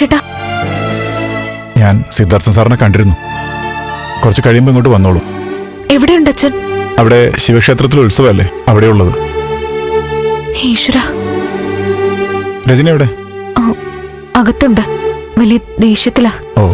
ചേട്ടാ ഞാൻ സിദ്ധാർത്ഥൻ സാറിനെ കണ്ടിരുന്നു. കുറച്ച് കഴിയുമ്പോൾ ഇങ്ങോട്ട് വന്നോളൂ. എവിടെയുണ്ട് അച്ഛൻ? അവിടെ ശിവക്ഷേത്രത്തിൽ ഉത്സവമല്ലേ? അവിടെയുള്ളത്. ഈശ്വര. രജനി എവിടെ? അകത്തുണ്ട്. വലിയ ദേഷ്യത്തിലാ. ഓ.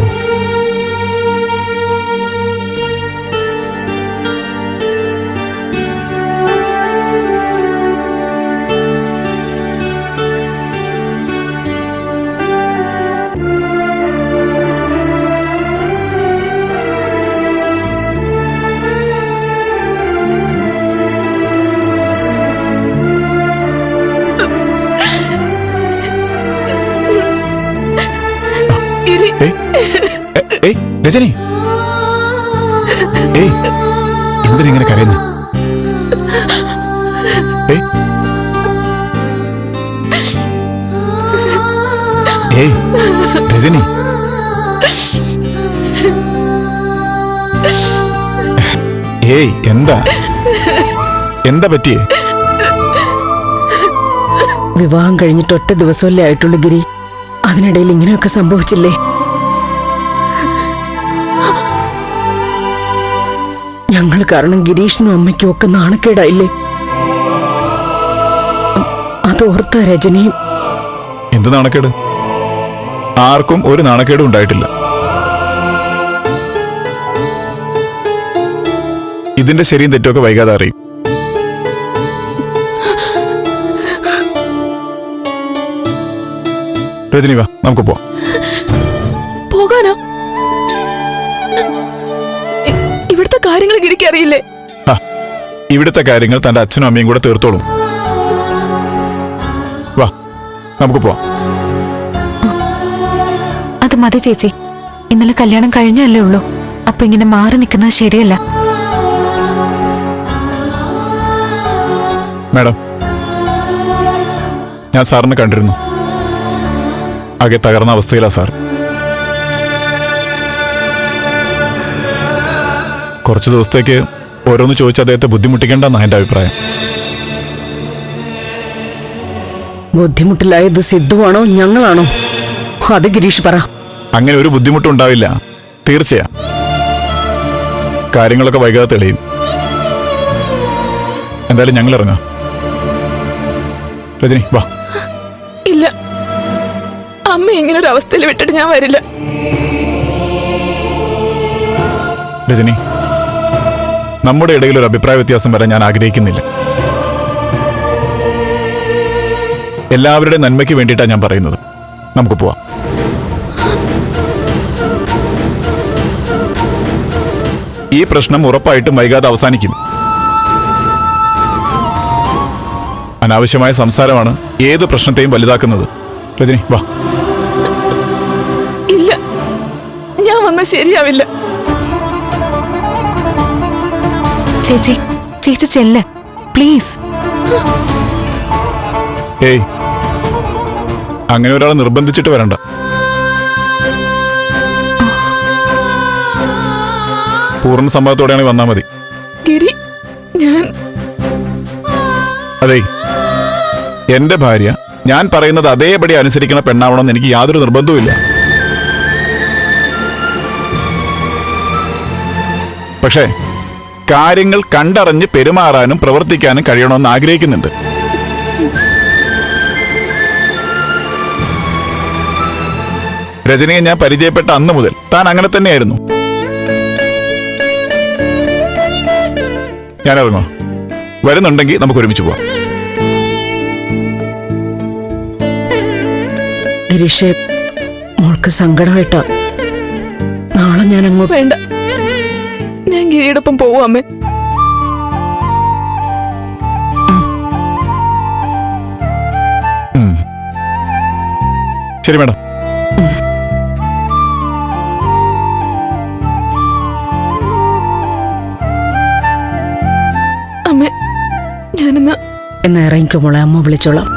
രജനി. ഏയ് എന്തിനിങ്ങനെ കരയുന്നു? ഏയ്. ഏയ് രജനി. ഏയ് എന്താ? എന്താ പറ്റിയേ? വിവാഹം കഴിഞ്ഞിട്ട് ഒറ്റ ദിവസമല്ലേ ആയിട്ടുള്ളൂ ഗിരി. അതിനിടയിൽ ഇങ്ങനെയൊക്കെ സംഭവിച്ചില്ലേ? ഞങ്ങൾ കാരണം ഗിരീഷിനും അമ്മയ്ക്കും ഒക്കെ നാണക്കേടായില്ലേ? അതോർത്ത രജനിയും എന്ത് നാണക്കേട്? ആർക്കും ഒരു നാണക്കേടും ഉണ്ടായിട്ടില്ല. ഇതിന്റെ ശരിയും തെറ്റുമൊക്കെ വൈകാതെ അറിയും. രജനി വാ നമുക്ക് പോവാം. ഇവിടുത്തെ കാര്യങ്ങൾ ഗിരിക്ക് അറിയില്ലേ? ആ, ഇവിടുത്തെ കാര്യങ്ങൾ തന്റെ അച്ഛനും അമ്മയും കൂടെ തീർത്തോളും. വാ നമുക്ക് പോവാം. അത് മതി ചേച്ചി. ഇന്നലെ കല്യാണം കഴിഞ്ഞല്ലേ ഉള്ളൂ. അപ്പൊ ഇങ്ങനെ മാറി നിൽക്കുന്നത് ശരിയല്ല. മാഡം ഞാൻ സാറിനെ കണ്ടിരുന്നു. ആകെ തകർന്ന അവസ്ഥയിലാ സാർ. കുറച്ച് ദിവസത്തേക്ക് ഓരോന്ന് ചോദിച്ച് അദ്ദേഹത്തെ ബുദ്ധിമുട്ടിക്കേണ്ടെന്നാണ് എന്റെ അഭിപ്രായം. ബുദ്ധിമുട്ടിലായത് സിദ്ധുവാണോ ഞങ്ങളാണോ? അത് ഗിരീഷ് പറ. അങ്ങനെ ഒരു ബുദ്ധിമുട്ടും ഉണ്ടാവില്ല തീർച്ചയാ. കാര്യങ്ങളൊക്കെ വൈകാതെ തെളിയും. എന്തായാലും ഞങ്ങൾ ഇറങ്ങാം രജനി വാ. ഇല്ല. അമ്മ ഇങ്ങനെ ഒരു അവസ്ഥയിൽ വിട്ടിട്ട് ഞാൻ വരില്ല. രജനി നമ്മുടെ ഇടയിൽ ഒരു അഭിപ്രായ വ്യത്യാസം വരാൻ ഞാൻ ആഗ്രഹിക്കുന്നില്ല. എല്ലാവരുടെയും നന്മയ്ക്ക് വേണ്ടിയിട്ടാണ് ഞാൻ പറയുന്നത്. നമുക്ക് പോവാം. ഈ പ്രശ്നം ഉറപ്പായിട്ടും വൈകാതെ അവസാനിക്കും. അനാവശ്യമായ സംസാരമാണ് ഏത് പ്രശ്നത്തെയും വലുതാക്കുന്നത്. രജനി വാ. ഇല്ല. ഞാൻ വന്ന ശരിയാവില്ല. ചേച്ചി ചേച്ചി ചെല്ല്. പ്ലീസ്. ഏയ്. അങ്ങനെ ഒരാളെ നിർബന്ധിച്ചിട്ട് വരണ്ട. പൂർണ സമ്മതത്തോടെയാണ് വന്നാ മതി. ഗിരി ഞാൻ അതെ. എന്റെ ഭാര്യ ഞാൻ പറയുന്നത് അതേപടി അനുസരിക്കുന്ന പെണ്ണാവണമെന്ന് എനിക്ക് യാതൊരു നിർബന്ധവുമില്ല പക്ഷേ കാര്യങ്ങൾ കണ്ടറിഞ്ഞ് പെരുമാറാനും പ്രവർത്തിക്കാനും കഴിയണമെന്ന് ആഗ്രഹിക്കുന്നുണ്ട്. രജനിയെ ഞാൻ പരിചയപ്പെട്ട അന്ന് മുതൽ താൻ അങ്ങനെ തന്നെയായിരുന്നു. ഞാൻ ഇറങ്ങോ വരുന്നുണ്ടെങ്കിൽ നമുക്ക് ഒരുമിച്ച് പോവാം. ഗിരീഷെ മോൾക്ക് സങ്കടമായിട്ടാ. നാളെ ഞാൻ അങ്ങോട്ട് വേണ്ട. ഞാൻ ഗിരിയോടൊപ്പം പോവും അമ്മേ. ശരി മേഡം. അമ്മേ ഞാനെന്നാ എന്നാ ഇറങ്ങിക്കുമ്പോളെ അമ്മ വിളിച്ചോളാം.